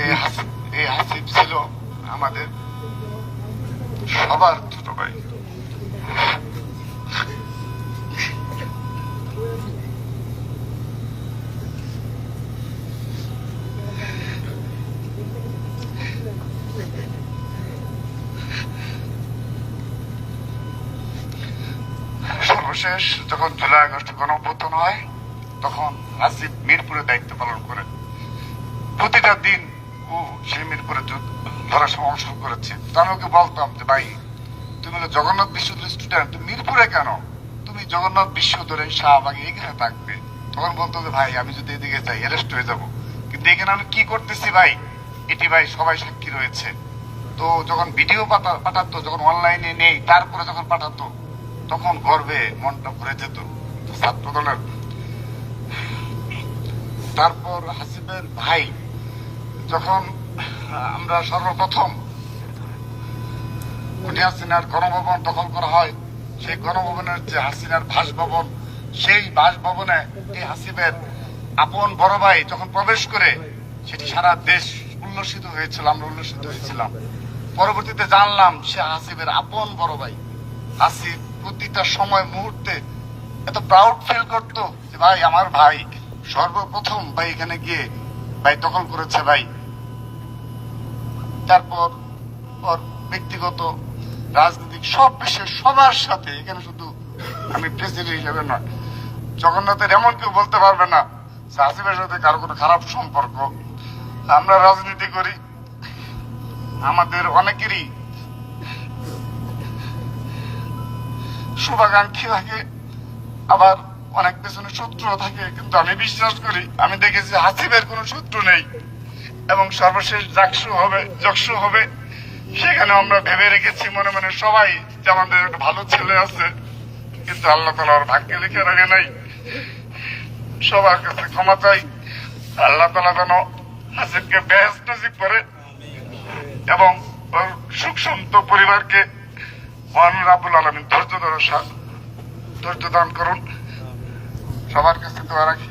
এই হাসিব এই হাসিব ছিল আমাদের সবার ছোট ভাই। সর্বশেষ যখন জুলাই আগস্ট গণঅভ্যুত্থান হয়, তখন আসিফ মিরপুরে দায়িত্ব পালন করে প্রতিটা দিন ও সে মিরপুরে সময় অংশগ্রহণ করেছে। তো আমি ওকে বলতাম যে, ভাই, তুমি হলো জগন্নাথ বিশ্ববিদ্যালয়ের স্টুডেন্ট তুমি মিরপুরে কেন? তুমি জগন্নাথ বিশ্ববিদ্যালয়ের শাহবাগে এখানে থাকবে। তখন বলতো যে, ভাই, আমি যদি এদিকে যাই অ্যারেস্ট হয়ে যাব। কিন্তু এখানে আমি কি করতেছি ভাই? এটি ভাই সবাই সাক্ষী রয়েছে। তো যখন ভিডিও পাঠা- পাঠাতো, যখন অনলাইনে নেই, তারপরে যখন পাঠাতো, তখন গর্বে মনটা ভরে যেত ছাত্র দলের তারপর হাসিবের ভাই যখন আমরা সর্বপ্রথম হাসিনার গণভবন দখল করা হয়, সেই গণভবনের যে হাসিনার বাসভবন, সেই বাসভবনে এই হাসিবের আপন বড় ভাই যখন প্রবেশ করে, সেটি সারা দেশ উল্লসিত হয়েছিল, আমরা উল্লসিত হয়েছিলাম। পরবর্তীতে জানলাম সে হাসিবের আপন বড় ভাই। হাসিব প্রতিটা সময় মুহূর্তে এত প্রাউড ফিল করতো যে, ভাই, আমার ভাই সর্বপ্রথম ভাই এখানে গিয়ে ভাই দখল করেছে ভাই। তারপর ওর ব্যক্তিগত, রাজনৈতিক সব বিষয়ে সবার সাথে, এখানে শুধু আমি প্রেসিডেন্ট হিসেবে নয়, জগন্নাথের এমন কেউ বলতে পারবে না যে আসিফের সাথে কারও কোনো খারাপ সম্পর্ক। আমরা রাজনীতি করি, আমাদের অনেকেরই শুভাকাঙ্ক্ষী থাকে, আবার অনেক পেছনে শত্রু থাকে, কিন্তু আমি বিশ্বাস করি, আমি দেখেছি হাসিবের কোনো শত্রু নেই। এবং সর্বশেষ জাকসু হবে, যকসু হবে, সেখানে আমরা ভেবে রেখেছি, মনে মনে সবাই যে আমাদের একটা ভালো ছেলে আছে। কিন্তু আল্লাহ তালা ওর ভাগ্যে লিখে রাখে নাই। সবার কাছে ক্ষমা চাই। আল্লাহ তালা যেন হাসিবকে বেহেস নজিব করে এবং সুখ সন্ত পরিবারকে মহান রাবুল আলমিন ধৈর্য ধরে ধৈর্য দান করুন। সবার কাছে দোয়া রাখি।